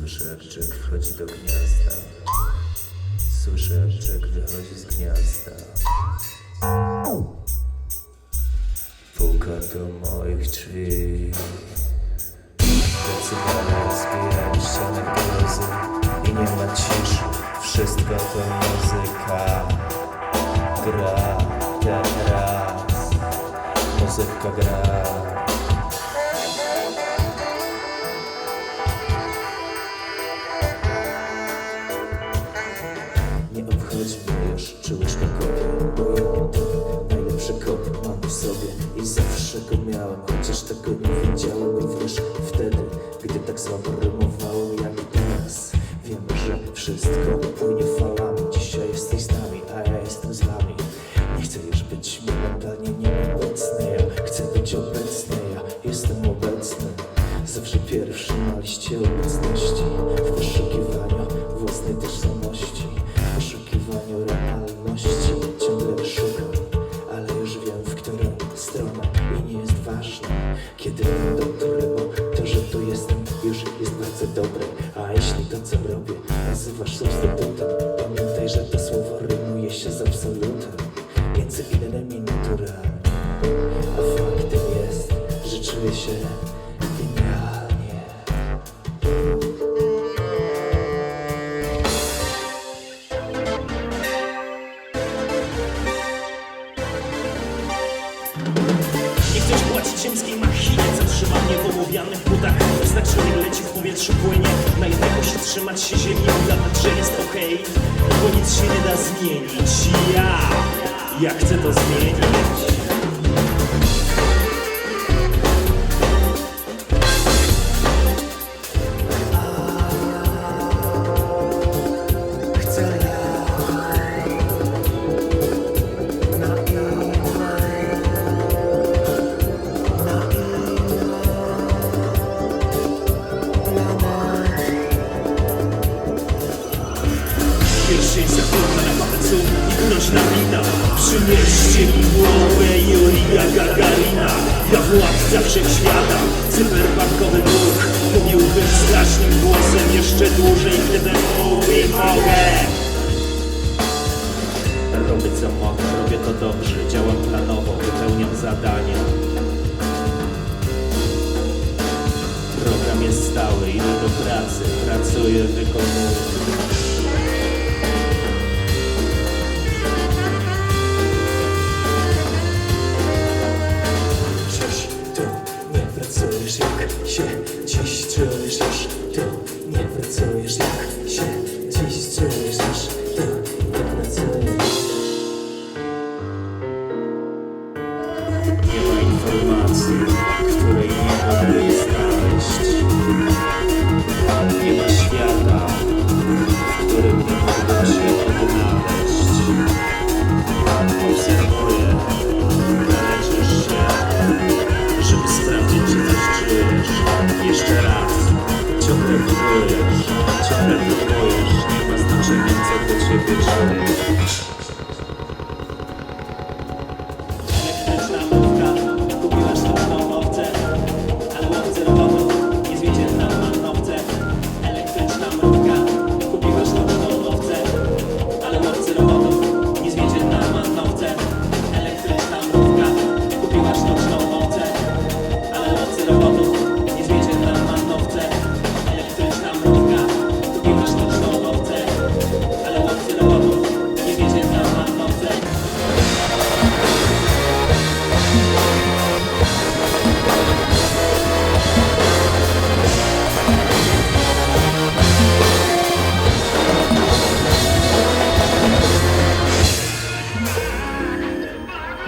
Słyszę, wchodzi do gniazda. Słyszę, wychodzi z gniazda. Puka do moich drzwi. Decydale zbieram ściany grozy i nie ma ciszy. Wszystko to muzyka. Gra teraz. Muzyka gra. Już, czy łyżka kopie ja to najlepszy kop mam w sobie I zawsze go miałem, chociaż tego nie wiedziałem Również wtedy, gdy tak słabo rymowałem jak teraz Wiem, że wszystko płynie falami. Dzisiaj jesteś z nami, a ja jestem z wami. Nie chcę już być momentalnie nieobecny. Ja chcę być obecny, ja jestem obecny. Zawsze pierwszy na liście obecności nazywasz substytutem Pamiętaj, że to słowo rymuje się z absolutem Między innymi naturalnie a faktem jest, że czuję się genialnie. Nie chcesz płacić ziemskiej machinie, co trzyma w ołowianych butach Wystarczy nie leci w powietrzu płynie. Na jednego się trzymać się ziemi Udawać, że jest okej. Bo nic się nie da zmienić. Ja, ja chcę to zmienić 10 sekund na napatcu i groźna wina Przynieście mi głowę Jurija Gagarina. Ja władca wszechświata, cyberbankowy Bóg Mówiłbym strasznym głosem jeszcze dłużej, gdybym mówił mogę. Robię co mogę, robię to dobrze, działam planowo, wypełniam zadania. Program jest stały, idę do pracy, pracuję, wykonuję.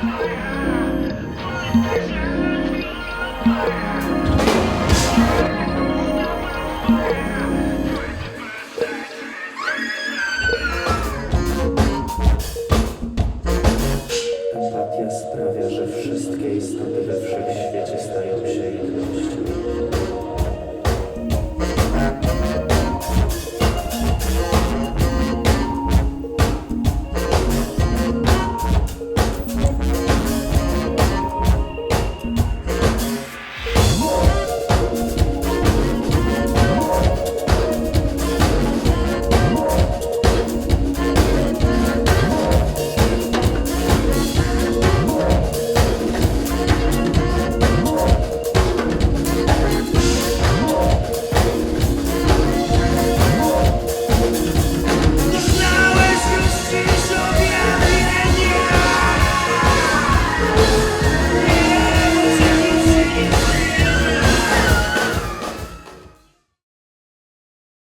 Yeah.